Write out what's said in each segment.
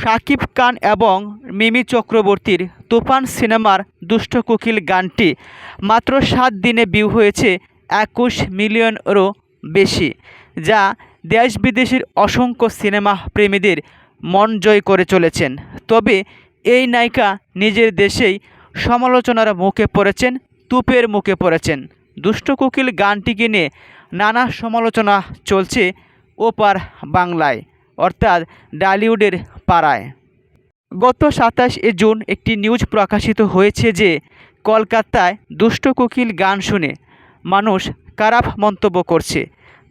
শাকিব খান এবং মিমি চক্রবর্তীর তুফান সিনেমার দুষ্ট কোকিল গানটি মাত্র সাত দিনে ভিউ হয়েছে একুশ মিলিয়নেরও বেশি, যা দেশ বিদেশের অসংখ্য সিনেমা প্রেমীদের মন জয় করে চলেছেন। তবে এই নায়িকা নিজের দেশেই সমালোচনার মুখে পড়েছেন, তুপের মুখে পড়েছেন। দুষ্ট কোকিল গানটিকে নিয়ে নানা সমালোচনা চলছে ওপার বাংলায়। অর্থাৎ ডালিউডের পাড়ায়। গত সাতাশ জুন একটি নিউজ প্রকাশিত হয়েছে যে, কলকাতায় দুষ্ট কোকিল গান শুনে মানুষ খারাপ মন্তব্য করছে।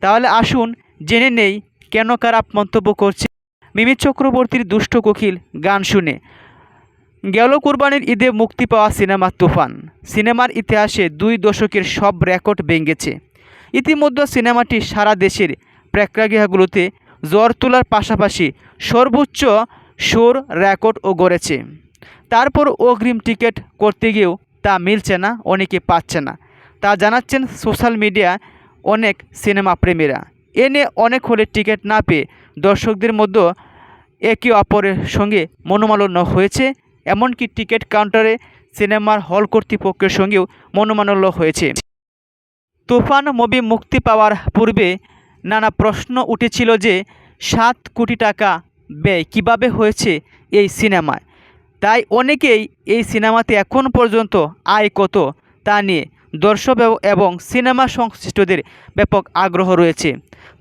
তাহলে আসুন জেনে নেই কেন খারাপ মন্তব্য করছে। মিমি চক্রবর্তীর দুষ্ট কোকিল গান শুনে। গেল কোরবানির ঈদে মুক্তি পাওয়া সিনেমা তুফান। সিনেমার ইতিহাসে দুই দশকের সব রেকর্ড ভেঙেছে। ইতিমধ্যে সিনেমাটি সারা দেশের প্রেক্ষাগৃহগুলোতে জ্বর তোলার পাশাপাশি সর্বোচ্চ শোর রেকর্ডও গড়েছে। তারপর অগ্রিম টিকিট করতে গিয়েও তা মিলছে না, অনেকে পাচ্ছে না। তা জানাচ্ছেন সোশ্যাল মিডিয়া অনেক সিনেমা প্রেমীরা। এ নিয়ে অনেক হলে টিকিট না পেয়ে দর্শকদের মধ্যে একে অপরের সঙ্গে মনোমালিন্য হয়েছে। এমনকি টিকিট কাউন্টারে সিনেমার হল কর্তৃপক্ষের সঙ্গেও মনোমালিন্য হয়েছে। তুফান মুভি মুক্তি পাওয়ার পূর্বে নানা প্রশ্ন উঠেছিল যে, সাত কোটি টাকা ব্যয় কীভাবে হয়েছে এই সিনেমায়? তাই অনেকেই এই সিনেমাতে এখন পর্যন্ত আয় কত তা নিয়ে দর্শক এবং সিনেমা সংশ্লিষ্টদের ব্যাপক আগ্রহ রয়েছে।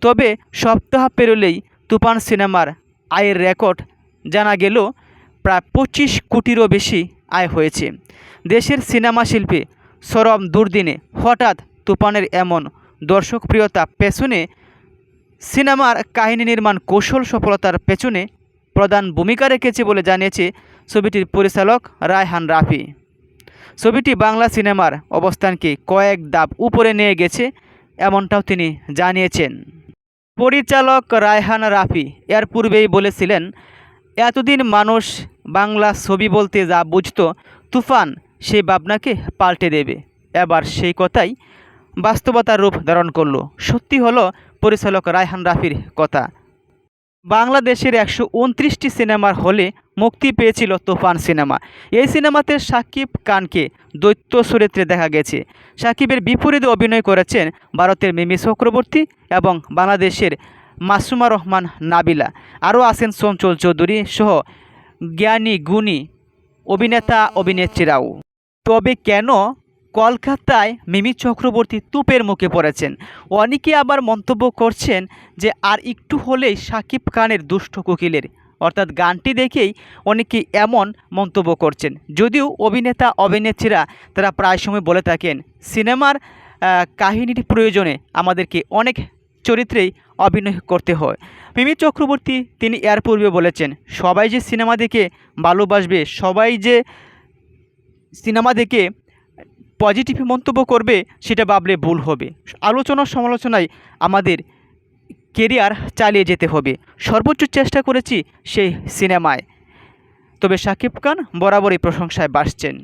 তবে সপ্তাহ পেরোলেই তুফান সিনেমার আয়ের রেকর্ড জানা গেল, প্রায় পঁচিশ কোটিরও বেশি আয় হয়েছে। দেশের সিনেমা শিল্পে চরম দুর্দিনে হঠাৎ তুফানের এমন দর্শকপ্রিয়তা পেছনে সিনেমার কাহিনী নির্মাণ কৌশল সফলতার পেছনে প্রধান ভূমিকা রেখেছে বলে জানিয়েছে ছবিটির পরিচালক রায়হান রাফি। ছবিটি বাংলা সিনেমার অবস্থানকে কয়েক ধাপ উপরে নিয়ে গেছে, এমনটাও তিনি জানিয়েছেন। পরিচালক রায়হান রাফি এর পূর্বেই বলেছিলেন, এতদিন মানুষ বাংলা ছবি বলতে যা বুঝত, তুফান সেই ভাবনাকে পাল্টে দেবে। এবার সেই কথাই বাস্তবতার রূপ ধারণ করল। সত্যি হলো পরিচালক রায়হান রাফির কথা। বাংলাদেশের একশো উনত্রিশটি সিনেমার হলে মুক্তি পেয়েছিল তুফান সিনেমা। এই সিনেমাতে সাকিব খানকে দৈত্য চরিত্রে দেখা গেছে। সাকিবের বিপরীতে অভিনয় করেছেন ভারতের মিমি চক্রবর্তী এবং বাংলাদেশের মাসুমা রহমান নাবিলা। আরও আছেন চঞ্চল চৌধুরী সহ জ্ঞানী গুণী অভিনেতা অভিনেত্রীরাও তবে কেন কলকাতায় মিমি চক্রবর্তী তুপের মুখে পড়েছেন। অনেকে আবার মন্তব্য করছেন যে, আর একটু হলেই সাকিব খানের দুষ্ট কোকিলের। অর্থাৎ গানটি দেখেই অনেকে এমন মন্তব্য করছেন। যদিও অভিনেতা, অভিনেত্রীরা তারা প্রায় সময় বলে থাকেন, সিনেমার কাহিনীর প্রয়োজনে আমাদেরকে অনেক চরিত্রেই অভিনয় করতে হয়। মিমি চক্রবর্তী তিনি এর পূর্বে বলেছেন, সবাই যে সিনেমা দেখে ভালোবাসবে, সবাই যে সিনেমা দেখে পজিটিভ মন্তব্য করবে, সেটা ভাবলে ভুল হবে। আলোচনা সমালোচনায় আমাদের কেরিয়ার চালিয়ে যেতে হবে। সর্বোচ্চ চেষ্টা করেছি সেই সিনেমায়। তবে শাকিব খান বরাবরই প্রশংসায় বাসছেন